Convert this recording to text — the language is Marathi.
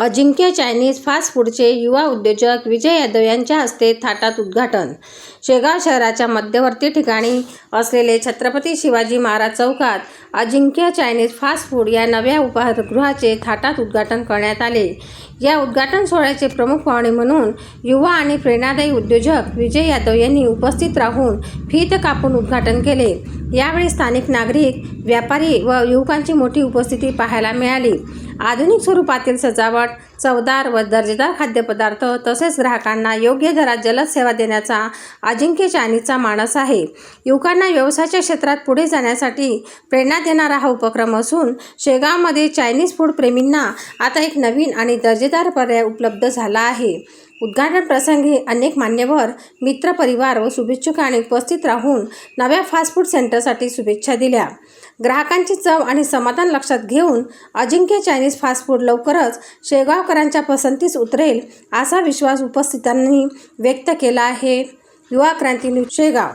अजिंक्य चायनीज फास्ट फूडचे युवा उद्योजक विजय यादव यांच्या हस्ते थाटात उद्घाटन. शेगाव शहराच्या मध्यवर्ती ठिकाणी असलेले छत्रपती शिवाजी महाराज चौकात अजिंक्य चायनीज फास्ट फूड या नव्या उपाहारगृहाचे थाटात उद्घाटन करण्यात आले. या उद्घाटन सोहळ्याचे प्रमुख पाहुणे म्हणून युवा आणि प्रेरणादायी उद्योजक विजय यादव यांनी उपस्थित राहून फीत कापून उद्घाटन केले. यावेळी स्थानिक नागरिक व्यापारी व युवकांची मोठी उपस्थिती पाहायला मिळाली. आधुनिक स्वरूपातील सजावट चवदार व दर्जेदार खाद्यपदार्थ तसेच ग्राहकांना योग्य दरात जलद सेवा देण्याचा अजिंक्य चायनीजचा मानस आहे. युवकांना व्यवसायाच्या क्षेत्रात पुढे जाण्यासाठी प्रेरणा देणारा हा उपक्रम असून शेगावमध्ये चायनीज फूड प्रेमींना आता एक नवीन आणि दर्जेदार पर्याय उपलब्ध झाला आहे. उद्घाटन प्रसंगी अनेक मान्यवर मित्रपरिवार व शुभेच्छुकांनी उपस्थित राहून नव्या फास्ट फूड सेंटरसाठी शुभेच्छा दिल्या. ग्राहकांची चव आणि समाधान लक्षात घेऊन अजिंक्य चायनीज फास्ट फूड लवकरच शेगावकरांच्या पसंतीस उतरेल असा विश्वास उपस्थितांनी व्यक्त केला आहे. युवा क्रांती न्यूज शेगाव.